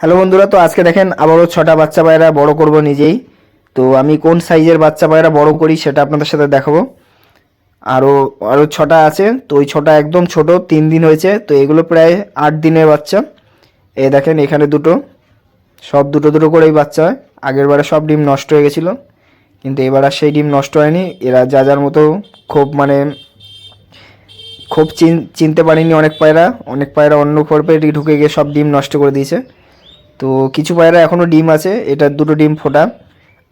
Hello বন্ধুরা, তো আজকে দেখেন আবারও ছটা বাচ্চা পায়রা বড় করব নিজেই। তো আমি কোন সাইজের বাচ্চা পায়রা বড় করি সেটা আপনাদের সাথে দেখাবো। আরও আরও ছটা আছে, তো ওই ছটা একদম ছোট, তিন দিন হয়েছে, তো এগুলো প্রায় আট দিনের বাচ্চা। এ দেখেন এখানে দুটো, সব দুটো দুটো করেই বাচ্চা হয়। আগের বারে সব ডিম নষ্ট হয়ে গেছিল, কিন্তু এবার আর সেই ডিম নষ্ট হয়নি। এরা যা যার মতো খুব মানে খুব চিন, চিনতে পারিনি অনেক পায়রা। অনেক পায়রা অন্য পর্বে ঢুকে গিয়ে সব ডিম নষ্ট করে দিয়েছে। তো কিছু পায়রা এখনও ডিম আছে, এটা দুটো ডিম ফোটা।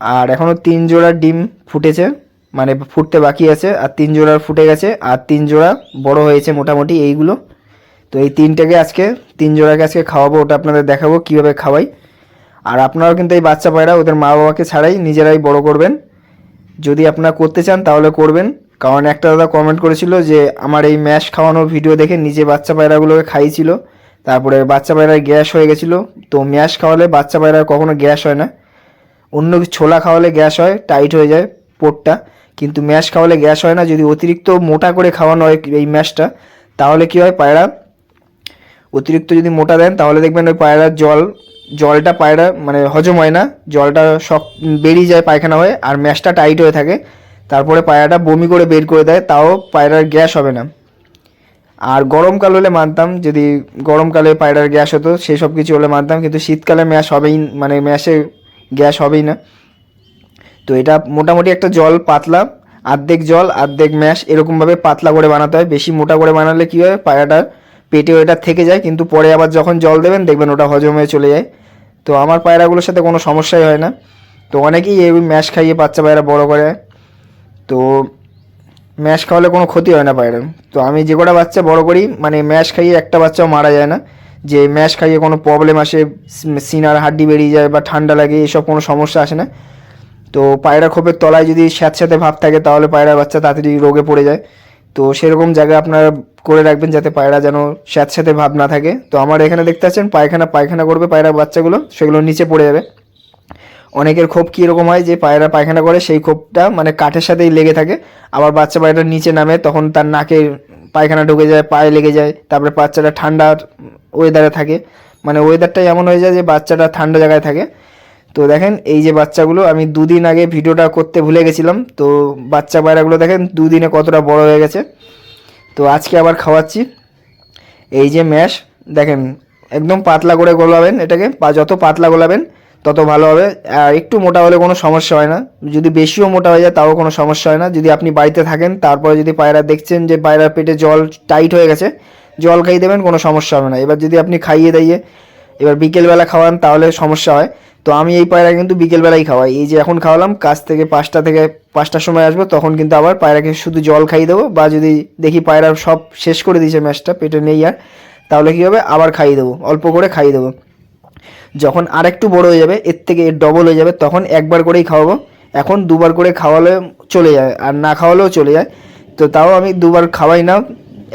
আর এখনও তিন জোড়া ডিম ফুটেছে মানে ফুটতে বাকি আছে, আর তিন জোড়া ফুটে গেছে, আর তিন জোড়া বড় হয়েছে মোটামুটি এইগুলো। তো এই তিনটাকে আজকে, তিন জোড়াকে আজকে খাওয়াবো, ওটা আপনাদের দেখাবো কীভাবে খাওয়াই। আর আপনারাও কিন্তু এই বাচ্চা পায়রা ওদের মা বাবাকে ছাড়াই নিজেরাই বড় করবেন। যদি আপনারা করতে চান তাহলে করবেন, কারণ একটা দাদা কমেন্ট করেছিল যে, আমার এই ম্যাশ খাওয়ানোর ভিডিও দেখে নিজে বাচ্চা পায়রাগুলোকে খাইয়েছিল। তারপরে বাচ্চা পায়রার গ্যাস হয়ে গেছিল। তো ম্যাশ খাওয়ালে বাচ্চা পায়রার কখনো গ্যাস হয় না। অন্য ছোলা খাওয়ালে গ্যাস হয়, টাইট হয়ে যায় পোটটা। কিন্তু ম্যাশ খাওয়ালে গ্যাস হয় না। যদি অতিরিক্ত মোটা করে খাওয়ানো হয় এই ম্যাশটা, তাহলে কি হয় পায়রা? অতিরিক্ত যদি মোটা দেন, তাহলে দেখবেন ওই পায়রার জল, জলটা পায়রা মানে হজম হয় না। জলটা সব বেরিয়ে যায় পায়খানা হয়ে, আর ম্যাশটা টাইট হয়ে থাকে। তারপরে পায়রাটা বমি করে বের করে দেয়, তাও পায়রার গ্যাস হবে না। আর গরমকাল হলে মানতাম, যদি গরমকালে পায়রার গ্যাস হতো সেই সব কিছু হলে মানতাম, কিন্তু শীতকালে ম্যাশ হবেই মানে ম্যাশে গ্যাস হবেই না। তো এটা মোটামুটি একটা জল পাতলা, আর্ধেক জল, আর্ধেক ম্যাশ, এরকমভাবে পাতলা করে বানাতে হয়। বেশি মোটা করে বানালে কী হয়, পায়রাটা পেটে ওটা থেকে যায়, কিন্তু পরে আবার যখন জল দেবেন, দেখবেন ওটা হজম হয়ে চলে যায়। তো আমার পায়রাগুলোর সাথে কোনো সমস্যাই হয় না। তো অনেকেই এই ম্যাশ খাইয়ে বাচ্চা পায়রা বড় করে। তো ম্যাশ খাওয়ালে কোনো ক্ষতি হয় না পায়রা তো আমি যে কটা বাচ্চা বড় করি মানে ম্যাশ খাইয়ে একটা বাচ্চাও মারা যায় না। যে ম্যাশ খাইয়ে কোনো প্রবলেম আসে সিনার হাড্ডি বেরিয়ে যায় বা ঠান্ডা লাগে, এসব কোনো সমস্যা আসে না। তো পায়রা খোপের তলায় যদি স্যাঁতস্যাঁতে ভাব থাকে, তাহলে পায়রার বাচ্চা তাড়াতাড়ি রোগে পড়ে যায়। তো সেরকম জায়গায় আপনারা করে রাখবেন যাতে পায়রা যেন স্যাঁতস্যাঁতে ভাব না থাকে। তো আমার এখানে দেখতে পাচ্ছেন, পায়খানা পায়খানা করবে পায়রা বাচ্চাগুলো, সেগুলো নিচে পড়ে যাবে। অনেকের ক্ষোভ কীরকম হয় যে পায়রা পায়খানা করে, সেই ক্ষোভটা মানে কাঠের সাথেই লেগে থাকে। আবার বাচ্চা পায়রাটা নিচে নামে, তখন তার নাকে পায়খানা ঢুকে যায়, পায়ে লেগে যায়, তারপরে বাচ্চাটা ঠান্ডার ওয়েদারে থাকে। মানে ওয়েদারটাই এমন হয়ে যায় যে বাচ্চাটা ঠান্ডা জায়গায় থাকে। তো দেখেন, এই যে বাচ্চাগুলো, আমি দুদিন আগে ভিডিওটা করতে ভুলে গেছিলাম। তো বাচ্চা পায়রাগুলো দেখেন, দুদিনে কতটা বড় হয়ে গেছে। তো আজকে আবার খাওয়াচ্ছি। এই যে ম্যাশ, দেখেন, একদম পাতলা করে গোলাবেন এটাকে যত পাতলা গোলাবেন তত ভালো হবে। আর একটু মোটা হলে কোনো সমস্যা হয় না। যদি বেশিও মোটা হয়ে যায়, তাও কোনো সমস্যা হয় না। যদি আপনি বাড়িতে থাকেন, তারপরে যদি পায়রা দেখছেন যে পায়রার পেটে জল টাইট হয়ে গেছে, জল খাইয়ে দেবেন, কোনো সমস্যা হবে না। এবার যদি আপনি খাইয়ে দাইয়ে এবার বিকেলবেলা খাওয়ান, তাহলে সমস্যা হয়। তো আমি এই পায়রা কিন্তু বিকেলবেলাই খাওয়াই। এই যে এখন খাওয়ালাম, কাজ থেকে পাঁচটা থেকে পাঁচটার সময় আসব, তখন কিন্তু আবার পায়রাকে শুধু জল খাইয়ে দেবো। বা যদি দেখি পায়রা সব শেষ করে দিয়েছে ম্যাচটা, পেটে নেই আর, তাহলে কী হবে? আবার খাইয়ে দেবো, অল্প করে খাইয়ে দেবো। যখন আর একটু বড় হয়ে যাবে, এর থেকে এর ডবল হয়ে যাবে, তখন একবার করেই খাওয়াবো। এখন দুবার করে খাওয়ালে চলে যায়, আর না খাওয়ালেও চলে যায়। তো তাও আমি দুবার খাওয়াই না,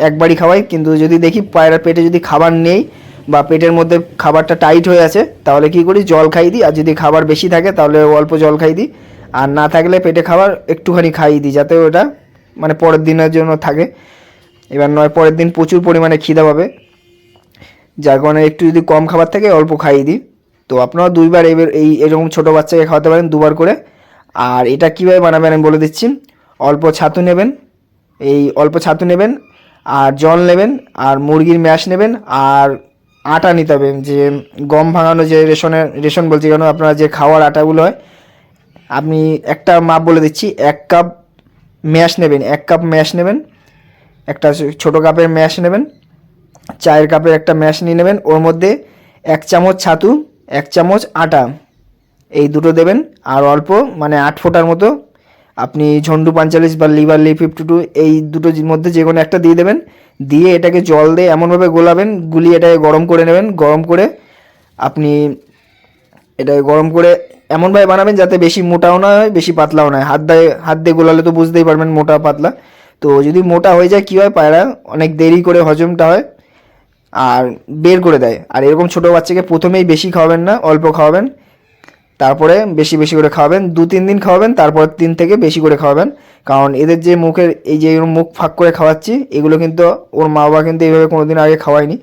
একবারই খাওয়াই। কিন্তু যদি দেখি পায়রার পেটে যদি খাবার নেই বা পেটের মধ্যে খাবারটা টাইট হয়ে আছে, তাহলে কি করি? জল খাই দিই। আর যদি খাবার বেশি থাকে, তাহলে অল্প জল খাই দিই। আর না থাকলে পেটে খাবার একটুখানি খাইয়ে দিই, যাতে ওটা মানে পরের দিনের জন্য থাকে। এবার নয়, পরের দিন প্রচুর পরিমাণে খিদা পাবে। যার কারণে একটু যদি কম খাবার থাকে, অল্প খাইয়ে দিই। তো আপনারা দুইবার এবার এই এরকম ছোটো বাচ্চাকে খাওয়াতে পারেন দুবার করে। আর এটা কীভাবে বানাবেন আমি বলে দিচ্ছি। অল্প ছাতু নেবেন, এই অল্প ছাতু নেবেন, আর জল নেবেন, আর মুরগির ম্যাশ নেবেন, আর আটা নিতে হবে। যে গম ভাঙানো যে রেশনের রেশন বলছি কেন, আপনারা যে খাওয়ার আটাগুলো হয়, আপনি একটা মাপ বলে দিচ্ছি, এক কাপ ম্যাশ নেবেন, এক কাপ ম্যাশ নেবেন, একটা ছোটো কাপের ম্যাশ নেবেন চায়ের কাপের একটা ম্যাশ নিয়ে নেবেন। ওর মধ্যে এক চামচ ছাতু, এক চামচ আটা। এই দুটো দেবেন। আর অল্প মানে আট ফোঁটার মতো আপনি ঝন্ডু পাঞ্চালিশ বা লিভার লি ফিফটি টু এই দুটোর মধ্যে যে কোনো একটা দিয়ে দেবেন। দিয়ে এটাকে জল দিয়ে এমনভাবে গোলাবেন, গুলিয়ে এটাকে গরম করে নেবেন। গরম করে আপনি এটাকে গরম করে এমনভাবে বানাবেন যাতে বেশি মোটাও না হয়, বেশি পাতলাও না হয়। হাত দিয়ে হাত দিয়ে গোলালে তো বুঝতেই পারবেন মোটা পাতলা। তো যদি মোটা হয়ে যায়, কী হয় পায়রা? অনেক দেরি করে হজমটা হয়। আর বের করে দেয়। আর এরকম ছোটো বাচ্চাকে প্রথমেই বেশি খাওয়াবেন না, অল্প খাওয়াবেন। তারপরে বেশি বেশি করে খাওয়াবেন, দু তিন দিন খাওয়াবেন, তারপর তিন থেকে বেশি করে খাওয়াবেন। কারণ এদের যে মুখের, এই যে মুখ ফাঁক করে খাওয়াচ্ছি, এগুলো কিন্তু ওর মা বাবা কিন্তু এইভাবে কোনো দিন আগে খাওয়ায়নি।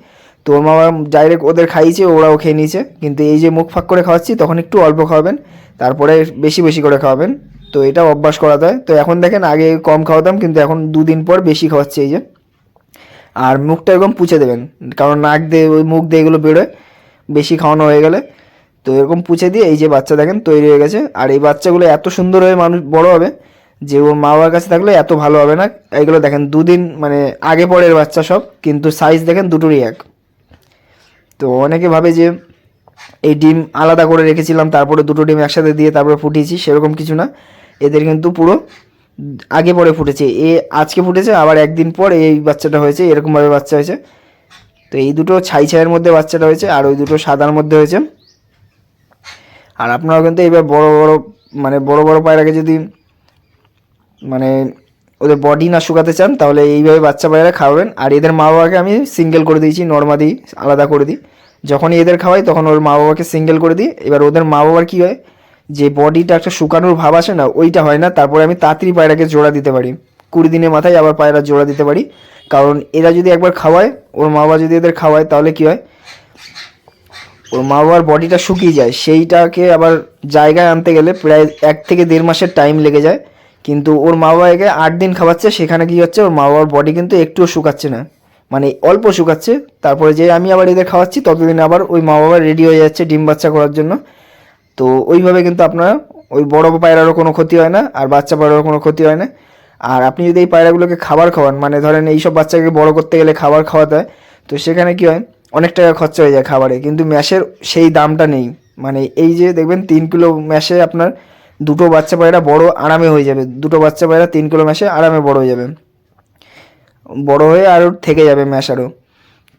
তো ওর মা বাবা ডাইরেক্ট ওদের খাইয়েছে, ওরাও খেয়ে নিয়েছে। কিন্তু এই যে মুখ ফাঁক করে খাওয়াচ্ছি, তখন একটু অল্প খাওয়াবেন, তারপরে বেশি বেশি করে খাওয়াবেন। তো এটা অভ্যাস করাতে হয় তো এখন দেখেন, আগে কম খাওয়াতাম, কিন্তু এখন দুদিন পর বেশি খাওয়াচ্ছি এই যে। আর মুখটা এরকম পুছে দেবেন। কারণ নাক দিয়ে, ওই মুখ দিয়ে এগুলো বেরোয়, বেশি খাওয়ানো হয়ে গেলে। তো এরকম পুছে দিয়ে এই যে বাচ্চা দেখেন তৈরি হয়ে গেছে। আর এই বাচ্চাগুলো এত সুন্দর হয়ে মানুষ বড় হবে যে ওর মা বাবার কাছে থাকলে এত ভালো হবে না। এইগুলো দেখেন দুদিন মানে আগে পরের বাচ্চা সব, কিন্তু সাইজ দেখেন দুটোরই এক। তো অনেকে ভাবে যে এই ডিম আলাদা করে রেখেছিলাম, তারপরে দুটো ডিম একসাথে দিয়ে তারপরে ফুটিয়েছি, সেরকম কিছু না। এদের কিন্তু পুরো আগে পরে ফুটেছে। এ আজকে ফুটেছে, আবার একদিন পর এই বাচ্চাটা হয়েছে, এরকমভাবে বাচ্চা হয়েছে। তো এই দুটো ছাই ছাইয়ের মধ্যে বাচ্চাটা হয়েছে, আর ওই দুটো সাদার মধ্যে হয়েছে। আর আপনারাও কিন্তু এইবার বড় বড় মানে বড় বড় পায়রাকে যদি মানে ওদের বডি না শুকাতে চান, তাহলে এইভাবে বাচ্চা পায়রা খাওয়াবেন। আর এদের মা বাবাকে আমি সিঙ্গেল করে দিয়েছি নর্মাদি আলাদা করে দিই। যখনই এদের খাওয়াই, তখন ওর মা বাবাকে সিঙ্গেল করে দিই। এবার ওদের মা বাবার কী হয় যে বডিটা একটা শুকানোর ভাব আসে না, ওইটা হয় না। তারপরে আমি তাড়াতাড়ি পায়রাকে জোড়া দিতে পারি। কুড়ি দিনের মাথায় আবার পায়রা জোড়া দিতে পারি। কারণ এরা যদি একবার খাওয়ায়, ওর মা বাবা যদি এদের খাওয়ায়, তাহলে কী হয়? ওর মা বাবার বডিটা শুকিয়ে যায়। সেইটাকে আবার জায়গায় আনতে গেলে প্রায় এক থেকে দেড় মাসের টাইম লেগে যায়। কিন্তু ওর মা বাবাকে আট দিন খাওয়াচ্ছে, সেখানে কি হচ্ছে? ওর মা বাবার বডি কিন্তু একটুও শুকাচ্ছে না। মানে অল্প শুকাচ্ছে। তারপরে যে আমি আবার এদের খাওয়াচ্ছি, ততদিন আবার ওই মা বাবা রেডি হয়ে যাচ্ছে ডিম বাচ্চা করার জন্য। তো ওইভাবে কিন্তু আপনার ওই বড় পায়রারও কোনো ক্ষতি হয় না, আর বাচ্চা পায়রারও কোনো ক্ষতি হয় না। আর আপনি যদি এই পায়রাগুলোকে খাবার খাওয়ান মানে ধরেন এইসব বাচ্চাকে বড় করতে গেলে খাবার খাওয়াতে হয়, তো সেখানে কী হয়, অনেক টাকা খরচা হয়ে যায় খাবারে, কিন্তু ম্যাশের সেই দামটা নেই। মানে এই যে দেখবেন, তিন কিলো ম্যাশে আপনার দুটো বাচ্চা পায়রা বড় আরামে হয়ে যাবে। দুটো বাচ্চা পায়রা তিন কিলো ম্যাশে আরামে বড় হয়ে যাবে। বড় হয়ে আরও থেকে যাবে ম্যাশ আরও।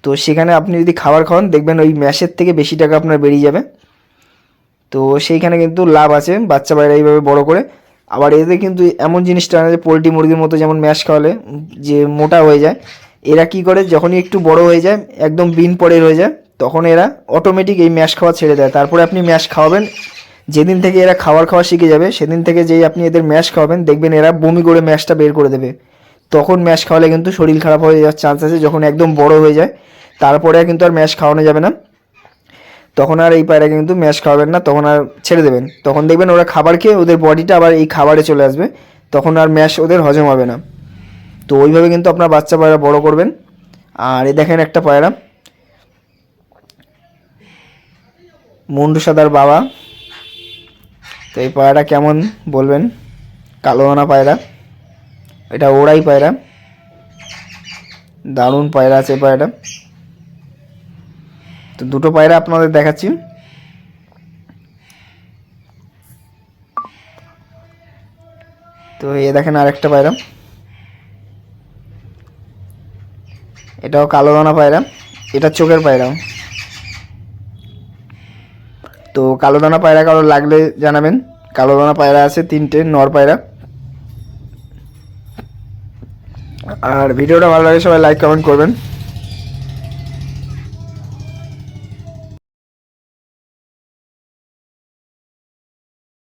তো সেখানে আপনি যদি খাবার খাওয়ান, দেখবেন ওই ম্যাশের থেকে বেশি টাকা আপনার বেরিয়ে যাবে। তো সেইখানে কিন্তু লাভ আছে, বাচ্চা পায়রা এইভাবে বড় করে। আবার এদের কিন্তু এমন জিনিসটা যে পোলট্রি মুরগির মতো যেমন ম্যাশ খাওয়ালে যে মোটা হয়ে যায়, এরা কি করে যখনই একটু বড় হয়ে যায়, একদম বিন পড়ে হয়ে যায়, তখন এরা অটোমেটিক এই ম্যাশ খাওয়া ছেড়ে দেয়। তারপরে আপনি ম্যাশ খাওয়াবেন, যেদিন থেকে এরা খাবার খাওয়া শিখে যাবে, সেদিন থেকে যেই আপনি এদের ম্যাশ খাওয়াবেন, দেখবেন এরা বমি করে ম্যাশটা বের করে দেবে। তখন ম্যাশ খাওয়ালে কিন্তু শরীর খারাপ হয়ে যাওয়ার চান্স আছে, যখন একদম বড় হয়ে যায়, তারপরে কিন্তু আর ম্যাশ খাওয়ানো যাবে না। তখন আর এই পায়রাকে কিন্তু ম্যাশ খাওয়াবেন না, তখন আর ছেড়ে দেবেন। তখন দেখবেন ওরা খাবার খেয়ে ওদের বডিটা আবার এই খাবারে চলে আসবে। তখন আর ম্যাশ ওদের হজম হবে না। তো ওইভাবে কিন্তু আপনার বাচ্চা পায়রা বড় করবেন। আর এই দেখেন একটা পায়রা। মুন্ডু সাদার বাবা। তো এই পায়রাটা কেমন বলবেন? কালো দানা পায়রা। এটা ওড়াই পায়রা। দারুণ পায়রা আছে পায়রাটা। তো দুটো পায়রা আপনাদের দেখাচ্ছি। তো এ দেখেন আরেকটা পায়রা। এটাও কালো দানা পায়রা, এটা চোখের পায়রা। তো কালো দানা পায়রা কারও লাগলে জানাবেন। কালো দানা পায়রা আছে, তিনটে নর পায়রা। আর ভিডিওটা ভালো লাগে সবাই লাইক কমেন্ট করবেন।